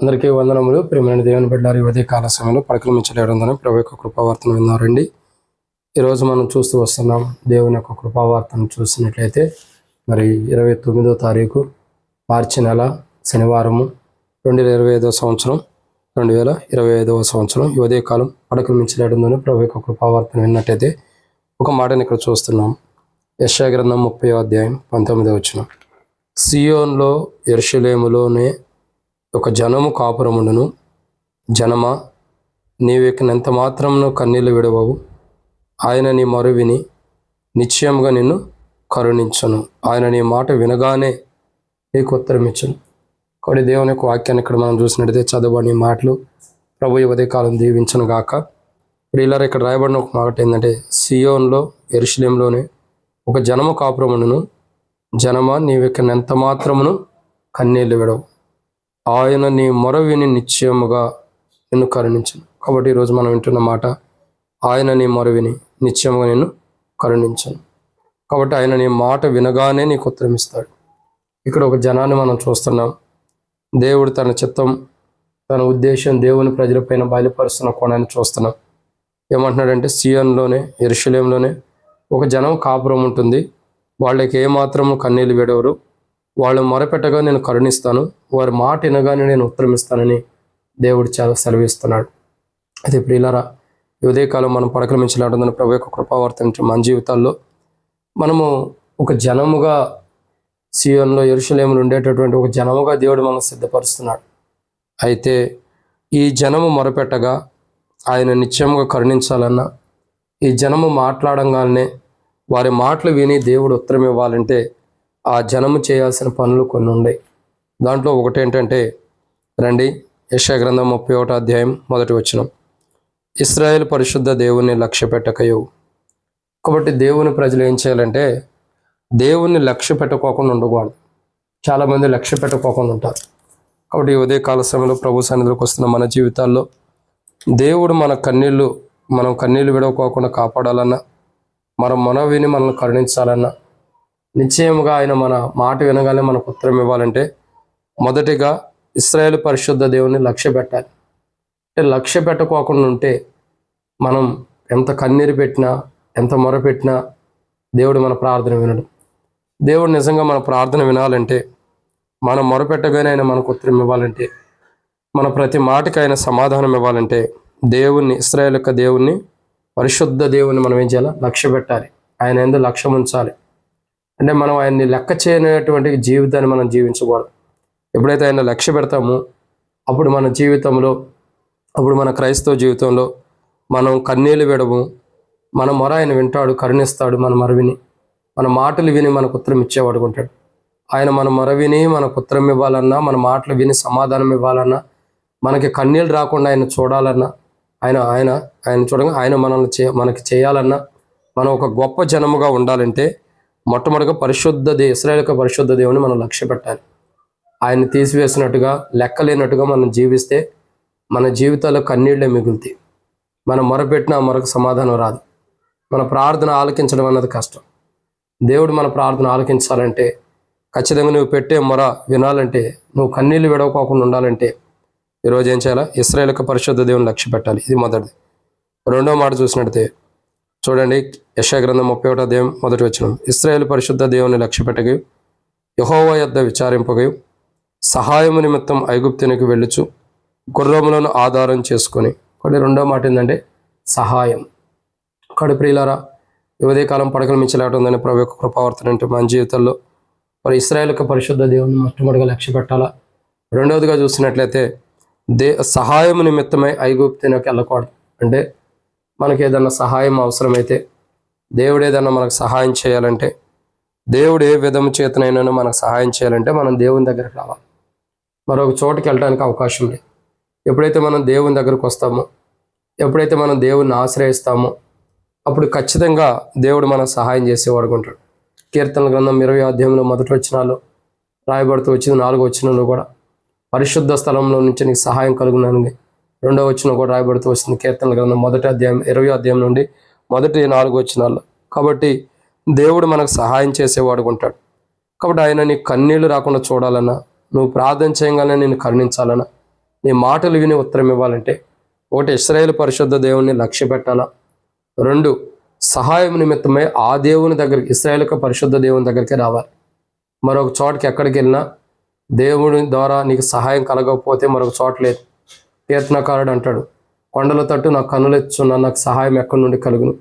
అందరికీ వందనములు. ప్రేమైన దేవుని బిడ్డారు ఈ ఉదయ కాల సమయంలో పరిక్రమించలేడందని ప్రభు యొక్క కృపావార్తను విన్నారండి. ఈరోజు మనం చూస్తూ వస్తున్నాం దేవుని యొక్క కృపావార్తను చూసినట్లయితే మరి ఇరవై తొమ్మిదో తారీఖు మార్చి నెల శనివారము రెండు వేల ఇరవై ఐదో సంవత్సరం రెండు వేల ఇరవై ఐదవ సంవత్సరం ఈ ఉదయకాలం పడక్రమించలేడందని ప్రభు యొక్క కృపావార్తను విన్నట్టయితే ఒక మాటను ఇక్కడ చూస్తున్నాం. యశాగ్రంథం ముప్పై అధ్యాయం పంతొమ్మిదో వచ్చిన సియోన్లో ఎర్షులేములోనే ఒక జనము కాపురముండును. జనమా నీవెక్కినంత మాత్రమును కన్నీళ్ళు విడవవు. ఆయన నీ మరు విని నిశ్చయముగా నిన్ను కరుణించను. ఆయన నీ మాట వినగానే నీకు ఉత్తరం ఇచ్చను కొన్ని దేవుని యొక్క వాక్యాన్ని ఇక్కడ మనం చూసినట్టయితే చదవని మాటలు. ప్రభు ఉదయకాలం దీవించను గాక. ప్రియులారా ఇక్కడ రాయబడిన ఒక మాట ఏంటంటే సియోన్లో ఎరుషలేంలోనే ఒక జనము కాపురమును జనమా నీవెక్కినంత మాత్రమును కన్నీళ్ళు విడవు. ఆయన నీ మొర విని నిశ్చయముగా నిన్ను కరుణించను. కాబట్టి ఈరోజు మనం వింటున్న మాట ఆయన నీ మొర విని నిశ్చయముగా నిన్ను కరుణించను. కాబట్టి ఆయన నీ మాట వినగానే నీకు ఉత్తరమిస్తాడు ఇక్కడ ఒక జనాన్ని మనం చూస్తున్నాం. దేవుడు తన చిత్తం తన ఉద్దేశం దేవుని ప్రజలపైన బయలుపరుస్తున్న కోణాన్ని చూస్తున్నాం. ఏమంటున్నాడంటే సియోన్లోనే ఎరుషలేంలోనే ఒక జనం కాపురం ఉంటుంది. వాళ్ళకి ఏమాత్రము కన్నీళ్ళు విడవరు. వాళ్ళు మొరపెట్టగా నేను కరుణిస్తాను వారి మాట వినగానే నేను ఉత్తరమిస్తానని దేవుడు చాలా సెలవిస్తున్నాడు. అది ప్రియులరా ఉదయకాలం మనం పడకలమించలాడుతున్న ప్రభు యొక్క కృపావర్తన మన జీవితాల్లో మనము ఒక జనముగా సీఎంలో ఎరుషలేములు ఉండేటటువంటి ఒక జనముగా దేవుడు మనం సిద్ధపరుస్తున్నాడు. అయితే ఈ జనము మొరపెట్టగా ఆయన నిత్యముగా కరుణించాలన్నా ఈ జనము మాట్లాడంగానే వారి మాటలు విని దేవుడు ఉత్తరం ఇవ్వాలంటే ఆ జనము చేయాల్సిన పనులు కొన్ని ఉన్నాయి దాంట్లో ఒకటి ఏంటంటే రండి యశా గ్రంథం ముప్పై ఒకటో అధ్యాయం మొదటి వచనం. ఇస్రాయేల్ పరిశుద్ధ దేవుణ్ణి లక్ష్య పెట్టకయు. కాబట్టి దేవుని ప్రజలు ఏం చేయాలంటే దేవుణ్ణి లక్ష్య పెట్టుకోకుండా ఉండకూడదు. చాలామంది లక్ష్య పెట్టుకోకుండా ఉంటారు. కాబట్టి ఈ ఉదయకాల సమయంలో ప్రభు సన్నిధిలోకి వస్తున్న మన జీవితాల్లో దేవుడు మన కన్నీళ్ళు మనం కన్నీళ్ళు విడవకోకుండా కాపాడాలన్నా మన మనవిని మనల్ని కరుణించాలన్నా నిశ్చయముగా ఆయన మన మాట వినగానే మనకు ఉత్తరం ఇవ్వాలంటే మొదటిగా ఇస్రాయేల్ పరిశుద్ధ దేవుని లక్ష్య పెట్టాలి అంటే లక్ష్య పెట్టకోకుండా ఉంటే మనం ఎంత కన్నీరు పెట్టినా ఎంత మొరపెట్టినా దేవుడు మన ప్రార్థన వినడు. దేవుడు నిజంగా మన ప్రార్థన వినాలంటే మనం మొరపెట్టగానే ఆయన మనకు ఉత్తరం ఇవ్వాలంటే మన ప్రతి మాటకి ఆయన సమాధానం ఇవ్వాలంటే దేవుణ్ణి ఇస్రాయేల్ యొక్క దేవుణ్ణి పరిశుద్ధ దేవుణ్ణి మనం ఏం చేయాలి? లక్ష్య పెట్టాలి ఆయన ఎందు లక్ష్యం ఉంచాలి అంటే మనం ఆయన్ని లెక్క చేయనటువంటి జీవితాన్ని మనం జీవించకూడదు. ఎప్పుడైతే ఆయన లక్ష్య పెడతామో అప్పుడు మన జీవితంలో అప్పుడు మన క్రైస్తవ జీవితంలో మనం కన్నీళ్ళు విడము మన మొర ఆయన వింటాడు కరుణిస్తాడు మన మొర విని మన మాటలు విని మనకు ఉత్తరం ఇచ్చేవాడు ఉంటాడు. ఆయన మన మొర విని మనకు ఉత్తరం ఇవ్వాలన్నా మన మాటలు విని సమాధానం ఇవ్వాలన్నా మనకి కన్నీళ్ళు రాకుండా ఆయన చూడాలన్నా ఆయన ఆయన ఆయన చూడగా ఆయన మనల్ని చే మనకి చేయాలన్నా మనం ఒక గొప్ప జనముగా ఉండాలంటే మొట్టమొదటిగా పరిశుద్ధ దే ఇస్రాయేల్ యొక్క పరిశుద్ధ దేవుని మనం లక్ష్య పెట్టాలి. ఆయన తీసివేసినట్టుగా లెక్కలేనట్టుగా మనం జీవిస్తే మన జీవితాల్లో కన్నీళ్ళే మిగులుతాయి. మనం మొరపెట్టినా మరొక సమాధానం రాదు. మన ప్రార్థన ఆలకించడం అన్నది కష్టం. దేవుడు మన ప్రార్థన ఆలకించాలంటే ఖచ్చితంగా నువ్వు పెట్టే మొర వినాలంటే నువ్వు కన్నీళ్ళు విడవకోకుండా ఉండాలంటే ఈరోజు ఏం చేయాలా? ఇస్రాయేల్ యొక్క పరిశుద్ధ దేవుని లక్ష్య పెట్టాలి. ఇది మొదటిది. రెండో మాట చూసినట్టయితే చూడండి యశాగ్రంథం ముప్పై ఒకటో అధ్యాయం మొదటి వచ్చిన ఇస్రాయేల్ పరిశుద్ధ దేవుని లక్ష్య పెట్టగయు యహోవా యొద్ద విచారింపగయు సహాయము నిమిత్తం ఐగుప్తునికి వెళ్ళుచు గుర్రములను ఆధారం చేసుకొని. కొన్ని రెండో మాట ఏంటంటే సహాయం. కడు ప్రియులారా యువదే కాలం పడకలు మించలేటుందని ప్రభు యొక్క కృపావర్తన అంటే మన జీవితంలో మరి ఇస్రాయేల్ యొక్క పరిశుద్ధ దేవుని మొట్టమొదటిగా లక్ష్య పెట్టాలా రెండవదిగా చూసినట్లయితే దే సహాయము నిమిత్తమై ఐగుప్తునికి వెళ్ళకూడదు. అంటే మనకి ఏదన్నా సహాయం అవసరమైతే దేవుడు ఏదన్నా మనకు సహాయం చేయాలంటే దేవుడు ఏ విధము చేతనైనా మనకు సహాయం చేయాలంటే మనం దేవుని దగ్గరికి రావాలి. మరొక చోటుకి వెళ్ళడానికి అవకాశం లేదు. ఎప్పుడైతే మనం దేవుని దగ్గరకు వస్తామో ఎప్పుడైతే మనం దేవుణ్ణి ఆశ్రయిస్తామో అప్పుడు ఖచ్చితంగా దేవుడు మనకు సహాయం చేసేవాడు ఉంటాడు. కీర్తన గ్రంథం ఇరవై అధ్యాయంలో మొదటి వచ్చినాలో రాయబడుతూ వచ్చింది నాలుగు వచ్చినాలు కూడా పరిశుద్ధ స్థలంలో నుంచి నీకు సహాయం కలుగునని రెండో వచ్చిన కూడా రాయబడుతూ వస్తుంది కీర్తన గ్రంథం మొదటి అధ్యాయం ఇరవై అధ్యాయం నుండి మొదటి నాలుగు వచ్చినాల్లో కాబట్టి దేవుడు మనకు సహాయం చేసేవాడు ఉంటాడు. కాబట్టి ఆయన నీ కన్నీళ్ళు రాకుండా చూడాలన్నా నువ్వు ప్రార్థన చేయగానే నేను కరుణించాలన్నా నీ మాటలు విని ఉత్తరం ఇవ్వాలంటే ఒకటి ఇస్రాయేల్ పరిశుద్ధ దేవుణ్ణి లక్ష్య పెట్టాలా? రెండు సహాయం నిమిత్తమై ఆ దేవుని దగ్గరికి ఇస్రాయేల్ పరిశుద్ధ దేవుని దగ్గరికి రావాలి. మరొక చోటకి ఎక్కడికి వెళ్ళినా దేవుని ద్వారా నీకు సహాయం కలగకపోతే మరొక చోట లేదు. కీర్తనకారుడు అంటాడు. కొండల తట్టు నాకు కన్నులెచ్చున్నా నాకు సహాయం ఎక్కడి నుండి కలుగును?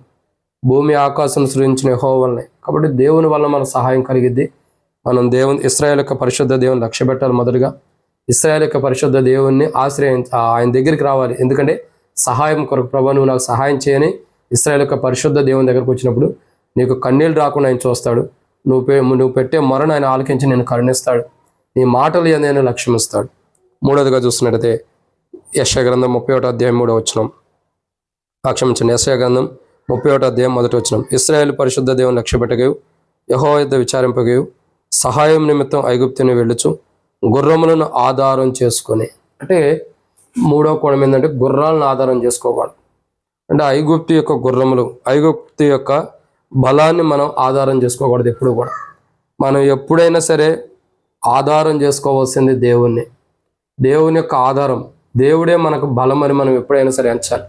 భూమి ఆకాశం సృజించిన వల్లనే కాబట్టి దేవుని వల్ల మనకు సహాయం కలిగిద్ది. మనం దేవుని ఇస్రాయల్ యొక్క పరిశుద్ధ దేవుని లక్ష్య పెట్టాలి మొదలుగా ఇస్రాయల్ యొక్క పరిశుద్ధ దేవుణ్ణి ఆశ్రయించ ఆయన దగ్గరికి రావాలి. ఎందుకంటే సహాయం కొరకు ప్రభా నువ్వు నాకు సహాయం చేయని ఇస్రాయల్ యొక్క పరిశుద్ధ దేవుని దగ్గరకు వచ్చినప్పుడు నీకు కన్నీళ్ళు రాకుండా ఆయన చూస్తాడు. నువ్వు పె- నువ్వు పెట్టే మరణ ఆయన ఆలకించి నేను కరుణిస్తాడు. నీ మాటలు నేను లక్ష్యమిస్తాడు. మూడోదిగా చూస్తున్నట్టయితే యశగ్రంథం ముప్పై ఒకటో అధ్యాయం మూడో వచ్చినాం క్షమించండి యశగ్రంథం ముప్పై ఒకటో అధ్యాయం మొదటి వచ్చినం ఇస్రాయేల్ పరిశుద్ధ దేవుని లక్ష్య పెట్టగయు యహో యుద్ధ విచారింపగయు సహాయం నిమిత్తం ఐగుప్తిని వెళ్ళుచు గుర్రములను ఆధారం చేసుకొని. అంటే మూడో కోణం ఏంటంటే గుర్రాలను ఆధారం చేసుకోవాలి అంటే ఐగుప్తి యొక్క గుర్రములు ఐగుప్తి యొక్క బలాన్ని మనం ఆధారం చేసుకోకూడదు ఎప్పుడు కూడా. మనం ఎప్పుడైనా సరే ఆధారం చేసుకోవాల్సింది దేవుణ్ణి. దేవుని యొక్క ఆధారం. దేవుడే మనకు బలం అని మనం ఎప్పుడైనా సరే అంచాలి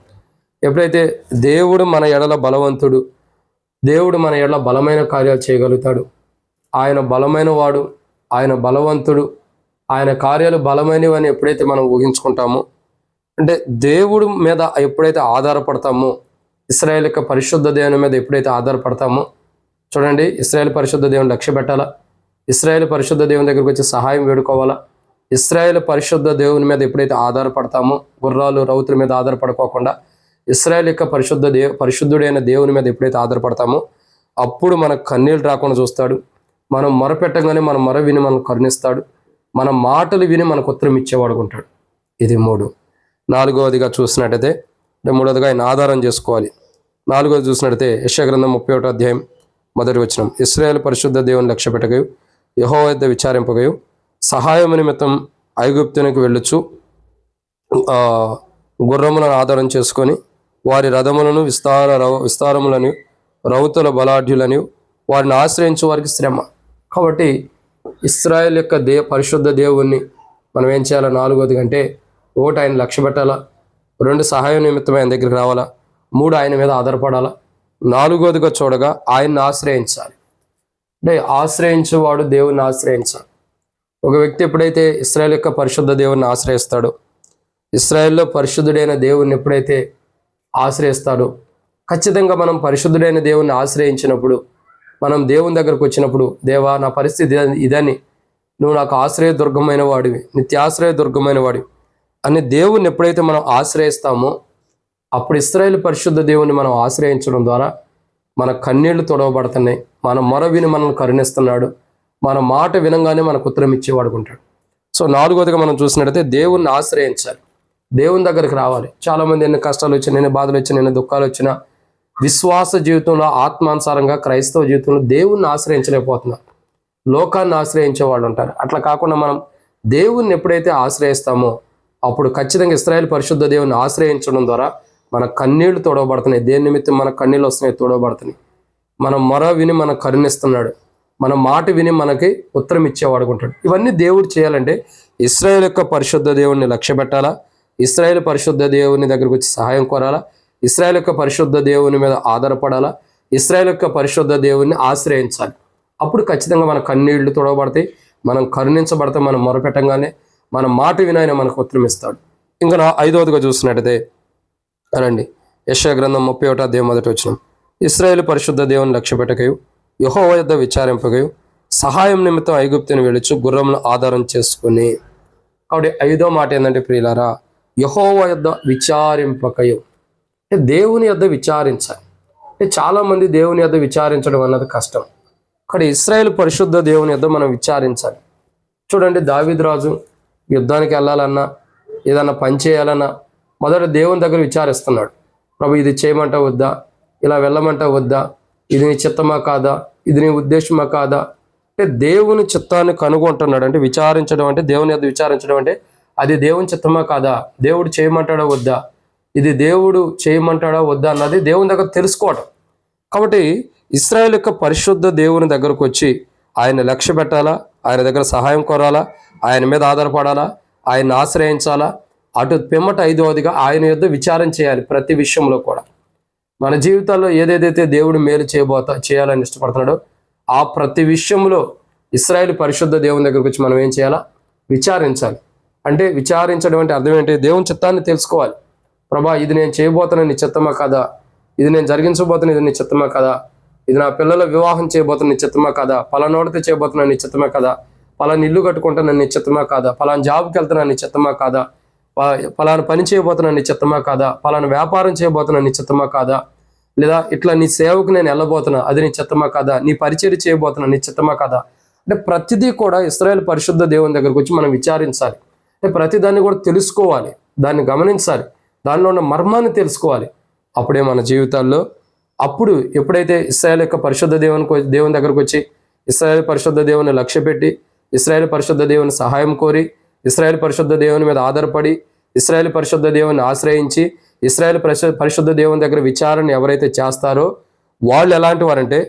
ఎప్పుడైతే దేవుడు మన ఎడల బలవంతుడు దేవుడు మన ఎడల బలమైన కార్యాలు చేయగలుగుతాడు. ఆయన బలమైన వాడు ఆయన బలవంతుడు ఆయన కార్యాలు బలమైనవి అని ఎప్పుడైతే మనం ఊహించుకుంటామో అంటే దేవుడు మీద ఎప్పుడైతే ఆధారపడతామో ఇస్రాయేల్ యొక్క పరిశుద్ధ దేవుని మీద ఎప్పుడైతే ఆధారపడతామో చూడండి ఇస్రాయేల్ పరిశుద్ధ దేవుని లక్ష్య పెట్టాలా? ఇస్రాయేల్ పరిశుద్ధ దేవుని దగ్గరికి వచ్చి సహాయం వేడుకోవాలా? ఇస్రాయేల్ పరిశుద్ధ దేవుని మీద ఎప్పుడైతే ఆధారపడతామో గుర్రాలు రౌతుల మీద ఆధారపడుకోకుండా ఇస్రాయేల్ యొక్క పరిశుద్ధ దేవు పరిశుద్ధుడైన దేవుని మీద ఎప్పుడైతే ఆధారపడతామో అప్పుడు మనకు కన్నీళ్ళు రాకుండా చూస్తాడు. మనం మొరపెట్టగానే మన మొర విని మనం కరుణిస్తాడు. మన మాటలు విని మనకు ఉత్తరం ఇచ్చేవాడు ఉంటాడు. ఇది మూడు. నాలుగవదిగా చూసినట్టయితే అంటే మూడవదిగా ఆయన ఆధారం చేసుకోవాలి. నాలుగవది చూసినట్టయితే యశగ్రంథం ముప్పై ఒకటో అధ్యాయం మొదటి వచనం. ఇస్రాయేల్ పరిశుద్ధ దేవుని లక్ష్య పెట్టగయు యహోవద్ద విచారింపగయు సహాయం నిమిత్తం ఐగుప్తునికి వెళ్ళొచ్చు. గుర్రములను ఆధారం చేసుకొని వారి రథములను విస్తార రౌ విస్తారములను రౌతుల బలాఢ్యులని వారిని ఆశ్రయించే వారికి శ్రమ. కాబట్టి ఇస్రాయేల్ యొక్క దే పరిశుద్ధ దేవుణ్ణి మనం ఏం చేయాలా? నాలుగోది అంటే ఒకటి ఆయన లక్ష్య పెట్టాలా? రెండు సహాయం నిమిత్తం ఆయన దగ్గరికి రావాలా? మూడు ఆయన మీద ఆధారపడాలా? నాలుగోదిగా చూడగా ఆయన్ని ఆశ్రయించాలి. అంటే ఆశ్రయించేవాడు దేవుణ్ణి ఆశ్రయించాలి. ఒక వ్యక్తి ఎప్పుడైతే ఇస్రాయల్ యొక్క పరిశుద్ధ దేవుణ్ణి ఆశ్రయిస్తాడో ఇస్రాయల్లో పరిశుద్ధుడైన దేవుణ్ణి ఎప్పుడైతే ఆశ్రయిస్తాడో ఖచ్చితంగా మనం పరిశుద్ధుడైన దేవుణ్ణి ఆశ్రయించినప్పుడు మనం దేవుని దగ్గరకు వచ్చినప్పుడు దేవా నా పరిస్థితి ఇదని- నువ్వు నాకు ఆశ్రయ దుర్గమైన వాడివి నిత్యాశ్రయ దుర్గమైన వాడివి అని దేవుణ్ణి ఎప్పుడైతే మనం ఆశ్రయిస్తామో అప్పుడు ఇస్రాయేల్ పరిశుద్ధ దేవుని మనం ఆశ్రయించడం ద్వారా మన కన్నీళ్ళు తొడవబడుతున్నాయి మన మొర విని మనల్ని కరుణిస్తున్నాడు మన మాట వినంగానే మనకు ఉత్తరం ఇచ్చేవాడుకుంటాడు సో నాలుగోదిగా మనం చూసినట్టయితే దేవుణ్ణి ఆశ్రయించాలి. దేవుని దగ్గరికి రావాలి. చాలామంది ఎన్ని కష్టాలు వచ్చినా ఎన్ని బాధలు వచ్చినా ఎన్ని దుఃఖాలు వచ్చినా విశ్వాస జీవితంలో ఆత్మానుసారంగా క్రైస్తవ జీవితంలో దేవుణ్ణి ఆశ్రయించలేకపోతున్నారు. లోకాన్ని ఆశ్రయించే వాళ్ళు ఉంటారు. అట్లా కాకుండా మనం దేవుణ్ణి ఎప్పుడైతే ఆశ్రయిస్తామో అప్పుడు ఖచ్చితంగా ఇస్రాయల్ పరిశుద్ధ దేవుని ఆశ్రయించడం ద్వారా మన కన్నీళ్ళు తోడవబడుతున్నాయి. దేని నిమిత్తం మన కన్నీళ్ళు వస్తున్నాయి తోడవబడుతున్నాయి. మనం మొర విని మన కరుణిస్తున్నాడు. మన మాట విని మనకి ఉత్తరం ఇచ్చేవాడుకుంటాడు ఇవన్నీ దేవుడు చేయాలంటే ఇస్రాయేల్ యొక్క పరిశుద్ధ దేవుడిని లక్ష్య పెట్టాలా? ఇస్రాయేల్ పరిశుద్ధ దేవుని దగ్గరకు వచ్చి సహాయం కోరాలా? ఇస్రాయేల్ యొక్క పరిశుద్ధ దేవుని మీద ఆధారపడాలా? ఇస్రాయేల్ యొక్క పరిశుద్ధ దేవుని ఆశ్రయించాలి. అప్పుడు ఖచ్చితంగా మన కన్నీళ్ళు తొడవబడతాయి. మనం కరుణించబడితే మనం మొరపెట్టంగానే మన మాట వినాయన మనకు ఉత్తరం ఇస్తాడు. ఇంకా నా ఐదవదిగా చూసినట్టయితే అనండి. యశ గ్రంథం ముప్పై ఒకటో దేవ మొదటి వచ్చిన ఇస్రాయేల్ పరిశుద్ధ దేవుని లక్ష్య పెట్టకయు. యహోవ యొద్ద విచారింపగయు. సహాయం నిమిత్తం ఐగుప్తిని వెళుచు గుర్రంను ఆధారం చేసుకుని. కాబట్టి ఐదో మాట ఏంటంటే ప్రియులారా యహోవ యొద్ద విచారింపకయు. దేవుని యొద్ద విచారించాలి. అంటే చాలామంది దేవుని యొద్ద విచారించడం అన్నది కష్టం. ఇక్కడ ఇస్రాయేల్ పరిశుద్ధ దేవుని యొద్ద మనం విచారించాలి. చూడండి దావిద్రాజు యుద్ధానికి వెళ్ళాలన్నా ఏదన్నా పని చేయాలన్నా మొదట దేవుని దగ్గర విచారిస్తున్నాడు. ప్రభు ఇది చేయమంటా వద్దా? ఇలా వెళ్ళమంటా వద్దా? ఇది నీ చిత్తమా కాదా? ఇది నీ ఉద్దేశమా కాదా? అంటే దేవుని చిత్తాన్ని కనుగొంటున్నాడు. అంటే విచారించడం అంటే దేవుని యొక్క విచారించడం అంటే అది దేవుని చిత్తమా కాదా? దేవుడు చేయమంటాడా వద్దా? ఇది దేవుడు చేయమంటాడా వద్దా అన్నది దేవుని దగ్గర తెలుసుకోవటం. కాబట్టి ఇస్రాయల్ యొక్క పరిశుద్ధ దేవుని దగ్గరకు వచ్చి ఆయన లక్ష్య పెట్టాలా? ఆయన దగ్గర సహాయం కోరాలా? ఆయన మీద ఆధారపడాలా? ఆయన్ని ఆశ్రయించాలా? అటు పిమ్మట ఐదవదిగా ఆయన యొద్ద విచారం చేయాలి ప్రతి విషయంలో కూడా. మన జీవితాల్లో ఏదేదైతే దేవుడు మేలు చేయబోతా చేయాలని ఇష్టపడుతున్నాడో ఆ ప్రతి విషయంలో ఇస్రాయేల్ పరిశుద్ధ దేవుని దగ్గరకు వచ్చి మనం ఏం చేయాలా? విచారించాలి. అంటే విచారించడం అంటే అర్థం ఏంటి? దేవుని చిత్తాన్ని తెలుసుకోవాలి. ప్రభా ఇది నేను చేయబోతున్నా నీ చిత్తమా కదా? ఇది నేను జరిగించబోతున్నా ఇది నీ చిత్తమా కదా? ఇది నా పిల్లల వివాహం చేయబోతున్న నీ చిత్తమా కదా? పలానోడితే చేయబోతున్నా నీ చిత్తమా కదా? పలాని ఇల్లు కట్టుకుంటున్నా నీ చిత్తమా కాదా? పలాని జాబ్కి వెళ్తున్నా నీ చిత్తమా కాదా? పలానా పని చేయబోతున్నా నీ చిత్తమా కాదా? పలానా వ్యాపారం చేయబోతున్నా నీ చిత్తమా కాదా? లేదా ఇట్లా నీ సేవకు నేను వెళ్ళబోతున్నా అది నీ కాదా? నీ పరిచయం చేయబోతున్నా నీ చిత్తమా కాదా? అంటే ప్రతిదీ కూడా ఇస్రాయేల్ పరిశుద్ధ దేవుని దగ్గరకు వచ్చి మనం విచారించాలి. అంటే ప్రతి దాన్ని కూడా తెలుసుకోవాలి దాన్ని గమనించాలి దానిలో ఉన్న మర్మాన్ని తెలుసుకోవాలి. అప్పుడే మన జీవితాల్లో అప్పుడు ఎప్పుడైతే ఇస్రాయల్ యొక్క పరిశుద్ధ దేవుని దేవుని దగ్గరకు వచ్చి ఇస్రాయల్ పరిశుద్ధ దేవుని లక్ష్య పెట్టి ఇస్రాయల్ పరిశుద్ధ దేవుని సహాయం కోరి ఇస్రాయేల్ పరిశుద్ధ దేవుని మీద ఆధారపడి ఇస్రాయేల్ పరిశుద్ధ దేవుని ఆశ్రయించి ఇస్రాయేల్ పరిశుద్ధ దేవుని దగ్గర విచారణ ఎవరైతే చేస్తారో వాళ్ళు ఎలాంటి వారంటే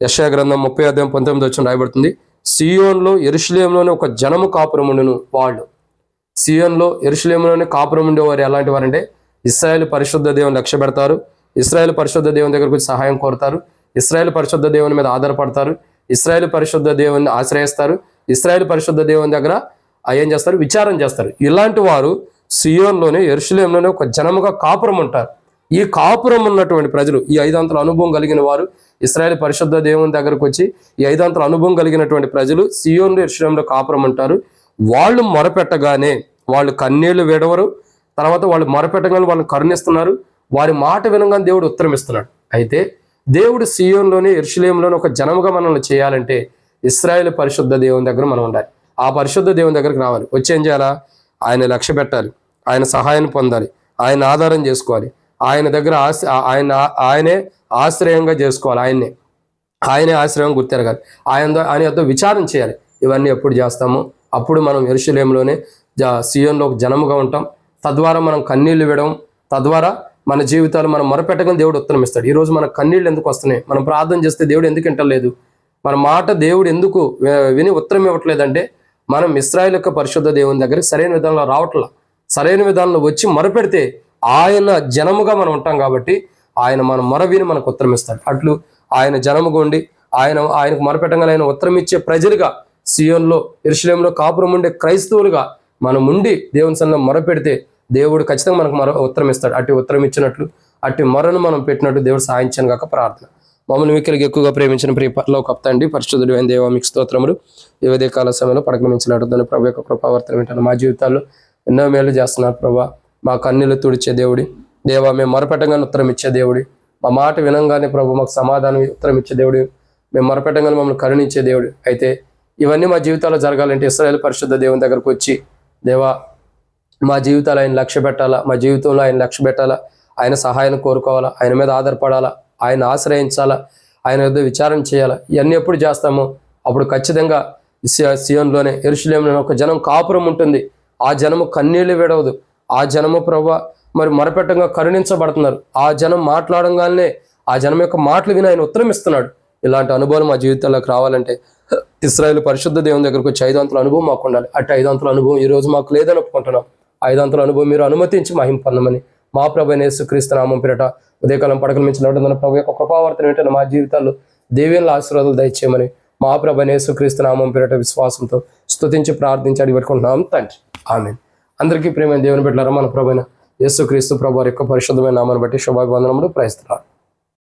యశా గ్రంథం ముప్పై అధ్యాయం పంతొమ్మిది వచ్చిన రాయబడుతుంది సియోన్లో ఎరుషులేంలోనే ఒక జనము కాపురముండును వాళ్ళు. సియోన్లో ఎరుషులేంలోనే కాపురం ఉండేవారు ఎలాంటి వారంటే ఇస్రాయేల్ పరిశుద్ధ దేవుని లక్ష్య పెడతారు ఇస్రాయేల్ పరిశుద్ధ దేవుని దగ్గరకు సహాయం కోరుతారు ఇస్రాయేల్ పరిశుద్ధ దేవుని మీద ఆధారపడతారు ఇస్రాయేల్ పరిశుద్ధ దేవుని ఆశ్రయిస్తారు ఇస్రాయేల్ పరిశుద్ధ దేవుని దగ్గర ఏం చేస్తారు? విచారం చేస్తారు. ఇలాంటి వారు సియోన్లోనే ఎరుషులేంలోనే ఒక జనముగా కాపురం ఉంటారు. ఈ కాపురం ఉన్నటువంటి ప్రజలు ఈ ఐదాంతల అనుభవం కలిగిన వారు ఇస్రాయల్ పరిశుద్ధ దేవుని దగ్గరకు వచ్చి ఈ ఐదాంతల అనుభవం కలిగినటువంటి ప్రజలు సియోన్ ఎరుషులేంలో కాపురం ఉంటారు వాళ్ళు మొరపెట్టగానే వాళ్ళు కన్నీళ్ళు విడవరు. తర్వాత వాళ్ళు మొరపెట్టగానే వాళ్ళు కరుణిస్తున్నారు. వారి మాట వినగానే దేవుడు ఉత్తరం ఇస్తున్నాడు అయితే దేవుడు సియోన్లోనే ఎరుషులేంలోనే ఒక జనముగా మనల్ని చేయాలంటే ఇస్రాయేల్ పరిశుద్ధ దేవుని దగ్గర మనం ఉండాలి. ఆ పరిశుద్ధ దేవుని దగ్గరికి రావాలి. వచ్చి ఏం చేయాలా? ఆయన లక్ష్య పెట్టాలి. ఆయన సహాయాన్ని పొందాలి. ఆయన ఆధారం చేసుకోవాలి. ఆయన దగ్గర ఆశ ఆయన ఆయనే ఆశ్రయంగా చేసుకోవాలి. ఆయన్నే. ఆయనే ఆశ్రయం గుర్తెరగాలి. ఆయన ఆయన యొక్క విచారం చేయాలి. ఇవన్నీ ఎప్పుడు చేస్తామో? అప్పుడు మనం ఎరుషులేంలోనే సీఎంలో ఒక జనముగా ఉంటాం. తద్వారా మనం కన్నీళ్ళు విడడం తద్వారా మన జీవితాలు మనం మొరపెట్టగానే దేవుడు ఉత్తరం ఇస్తాడు. ఈరోజు మన కన్నీళ్ళు ఎందుకు వస్తున్నాయి? మనం ప్రార్థన చేస్తే దేవుడు ఎందుకు వింటలేదు? మన మాట దేవుడు ఎందుకు విని ఉత్తరం ఇవ్వట్లేదంటే మనం ఇస్రాయల్ యొక్క పరిశుద్ధ దేవుని దగ్గర సరైన విధానంలో రావట్లా. సరైన విధానంలో వచ్చి మొరపెడితే ఆయన జనముగా మనం ఉంటాం కాబట్టి ఆయన మన మొర విని మనకు ఉత్తరం ఇస్తాడు. అట్లు ఆయన జనముగా ఉండి ఆయన ఆయనకు మొరపెట్టగానే ఆయన ఉత్తరం ఇచ్చే ప్రజలుగా సియోన్లో ఇరుషులేంలో కాపురం ఉండే క్రైస్తవులుగా మనం ఉండి దేవుని సన్నిలో మొరపెడితే దేవుడు ఖచ్చితంగా మనకు మరో ఉత్తరం ఇస్తాడు. అట్టి ఉత్తరం ఇచ్చినట్లు అట్టి మొరను మనం పెట్టినట్టు దేవుడు సాయించాను కాక ప్రార్థన. మమ్మల్ని మిక్కలికి ఎక్కువగా ప్రేమించిన ప్రియ పరలో కప్తండి పరిశుద్ధుడు అయిన దేవ మీకు స్తోత్రములు. వివిధ కాల సమయంలో పడకమించినట్టు ప్రభు యొక్క కృపావర్తన వింటాను మా జీవితాల్లో ఎన్నో మేలు చేస్తున్నారు ప్రభా. మా కన్నీళ్ళు తుడిచే దేవుడి దేవా మేము మొరపెట్టగానే ఉత్తరం ఇచ్చే దేవుడి. మా మాట వినంగానే ప్రభు మాకు సమాధానం ఉత్తరం ఇచ్చే దేవుడి. మేము మొరపెట్టగానే మమ్మల్ని కరుణించే దేవుడు. అయితే ఇవన్నీ మా జీవితాల్లో జరగాలంటే ఇస్రాయల్ పరిశుద్ధ దేవుని దగ్గరకు వచ్చి దేవా మా జీవితాలు ఆయన లక్ష్య పెట్టాలా? మా జీవితంలో ఆయన లక్ష్య పెట్టాలా? ఆయన సహాయాన్ని కోరుకోవాలా? ఆయన మీద ఆధారపడాలా? ఆయన ఆశ్రయించాలా? ఆయన వద్ద విచారణ చేయాలా? ఇవన్నీ ఎప్పుడు చేస్తామో? అప్పుడు ఖచ్చితంగా సియోన్లోనే ఎరుషులేంలోనే ఒక జనం కాపురం ఉంటుంది. ఆ జనము కన్నీళ్ళు విడవదు. ఆ జనము ప్రభా మరి మొరపెట్టంగా కరుణించబడుతున్నారు. ఆ జనం మాట్లాడంగానే ఆ జనం యొక్క మాటలు విని ఆయన ఉత్తరం ఇస్తున్నాడు ఇలాంటి అనుభవం మా జీవితంలోకి రావాలంటే ఇస్రాయేల్ పరిశుద్ధ దేవుని దగ్గరకు వచ్చి ఐదాంతుల అనుభవం మాకు ఉండాలి. అటు ఐదాంతుల అనుభవం ఈ రోజు మాకు లేదని ఒప్పుకుంటున్నాం. ఐదాంతుల అనుభవం మీరు అనుమతించి మహిం పొందమని మా ప్రభు నేసు క్రీస్తు నామం పేరట ఉదయకాలం పడకల నడవడం మన ప్రభు యొక్క కృపావర్తన ఏంటంటే మా జీవితాల్లో దేవేళ్ళ ఆశీర్వాదాలు దయచేయమని మా ప్రభు యేసు క్రీస్తు నామం పేరట విశ్వాసంతో స్తుతించి ప్రార్థించి అడిగి పెట్టుకుంటున్నాం తండ్రి. ఆమె అందరికీ ప్రేమ దేవుని పెట్టారా మన ప్రభు యేసుక్రీస్తు ప్రభు యొక్క పరిశుద్ధమైన నామాన్ని బట్టి శుభాభివందనములు ప్రయత్నాలు